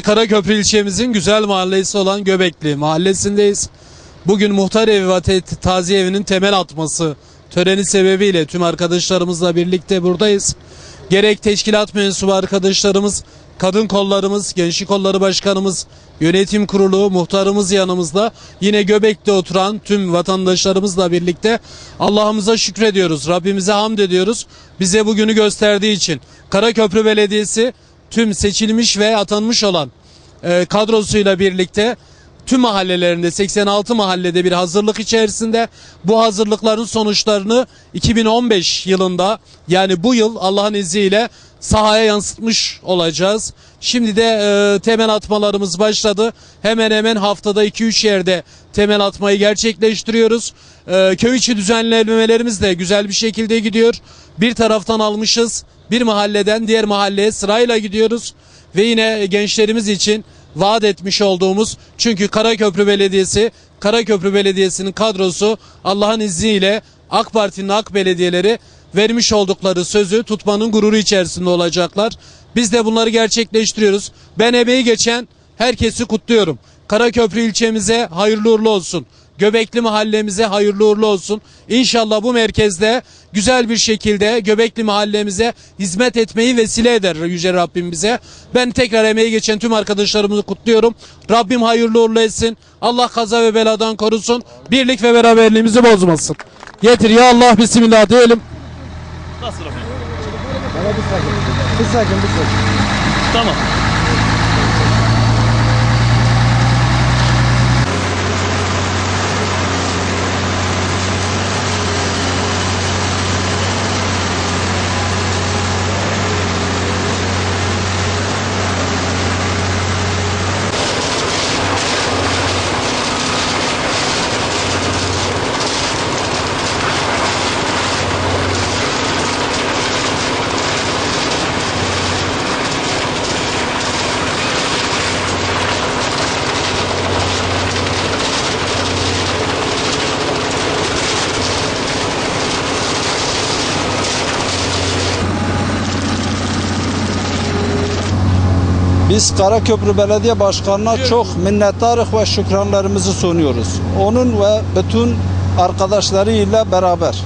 Karaköprü ilçemizin güzel mahallesi olan Göbekli mahallesindeyiz. Bugün muhtar evi ve taziye evinin temel atması töreni sebebiyle tüm arkadaşlarımızla birlikte buradayız. Gerek teşkilat mensubu arkadaşlarımız, kadın kollarımız, gençlik kolları başkanımız, yönetim kurulu, muhtarımız yanımızda. Yine Göbek'te oturan tüm vatandaşlarımızla birlikte Allah'ımıza şükrediyoruz. Rabbimize hamd ediyoruz. Bize bugünü gösterdiği için. Karaköprü Belediyesi tüm seçilmiş ve atanmış olan e, kadrosuyla birlikte tüm mahallelerinde 86 mahallede bir hazırlık içerisinde bu hazırlıkların sonuçlarını 2015 yılında yani bu yıl Allah'ın izniyle sahaya yansıtmış olacağız. Şimdi de e, temel atmalarımız başladı. Hemen hemen haftada 2-3 yerde temel atmayı gerçekleştiriyoruz. E, köy içi düzenlemelerimiz de güzel bir şekilde gidiyor. Bir taraftan almışız. Bir mahalleden diğer mahalleye sırayla gidiyoruz. Ve yine gençlerimiz için vaat etmiş olduğumuz çünkü Karaköprü Belediyesi Karaköprü Belediyesi'nin kadrosu Allah'ın izniyle AK Parti'nin AK belediyeleri vermiş oldukları sözü tutmanın gururu içerisinde olacaklar. Biz de bunları gerçekleştiriyoruz. Ben emeği geçen herkesi kutluyorum. Karaköprü ilçemize hayırlı uğurlu olsun. Göbekli mahallemize hayırlı uğurlu olsun. İnşallah bu merkezde güzel bir şekilde Göbekli mahallemize hizmet etmeyi vesile eder Yüce Rabbim bize. Ben tekrar emeği geçen tüm arkadaşlarımızı kutluyorum. Rabbim hayırlı uğurlu etsin. Allah kaza ve beladan korusun. Birlik ve beraberliğimizi bozmasın. Getir ya Allah bismillah diyelim. Nasıl efendim? Bana bir sakin. Bir sakin, bir sakin. Tamam. Biz Karaköprü Belediye Başkanı'na çok minnettarız ve şükranlarımızı sunuyoruz. Onun ve bütün arkadaşlarıyla beraber.